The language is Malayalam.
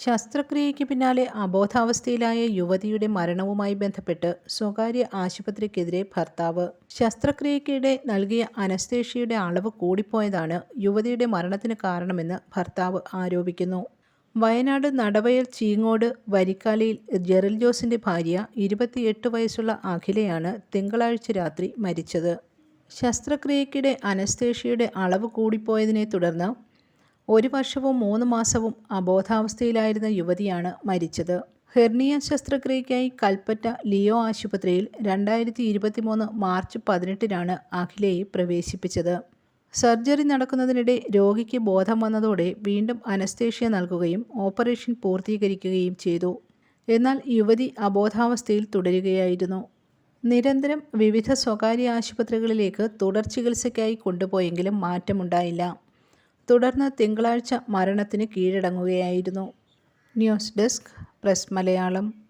ശസ്ത്രക്രിയയ്ക്ക് പിന്നാലെ അബോധാവസ്ഥയിലായ യുവതിയുടെ മരണവുമായി ബന്ധപ്പെട്ട് സ്വകാര്യ ആശുപത്രിക്കെതിരെ ഭർത്താവ്. ശസ്ത്രക്രിയയ്ക്കിടെ നൽകിയ അനസ്തേഷ്യയുടെ അളവ് കൂടിപ്പോയതാണ് യുവതിയുടെ മരണത്തിന് കാരണമെന്ന് ഭർത്താവ് ആരോപിക്കുന്നു. വയനാട് നടവയൽ ചീങ്ങോട് വരിക്കാലയിൽ ജെറിൽ ജോസിന്റെ ഭാര്യ ഇരുപത്തിയെട്ട് വയസ്സുള്ള അഖിലയാണ് തിങ്കളാഴ്ച രാത്രി മരിച്ചത്. ശസ്ത്രക്രിയയ്ക്കിടെ അനസ്തേഷ്യയുടെ അളവ് കൂടിപ്പോയതിനെ തുടർന്ന് ഒരു വർഷവും മൂന്ന് മാസവും അബോധാവസ്ഥയിലായിരുന്ന യുവതിയാണ് മരിച്ചത്. ഹെർണിയ ശസ്ത്രക്രിയയ്ക്കായി കൽപ്പറ്റ ലിയോ ആശുപത്രിയിൽ രണ്ടായിരത്തി ഇരുപത്തിമൂന്ന് മാർച്ച് പതിനെട്ടിനാണ് അഖിലയെ പ്രവേശിപ്പിച്ചത്. സർജറി നടക്കുന്നതിനിടെ രോഗിക്ക് ബോധം വന്നതോടെ വീണ്ടും അനസ്തേഷ്യ നൽകുകയും ഓപ്പറേഷൻ പൂർത്തീകരിക്കുകയും ചെയ്തു. എന്നാൽ യുവതി അബോധാവസ്ഥയിൽ തുടരുകയായിരുന്നു. നിരന്തരം വിവിധ സ്വകാര്യ ആശുപത്രികളിലേക്ക് തുടർ ചികിത്സയ്ക്കായി കൊണ്ടുപോയെങ്കിലും മാറ്റമുണ്ടായില്ല. തുടർന്ന് തിങ്കളാഴ്ച മരണത്തിന് കീഴടങ്ങുകയായിരുന്നു. News desk press Malayalam.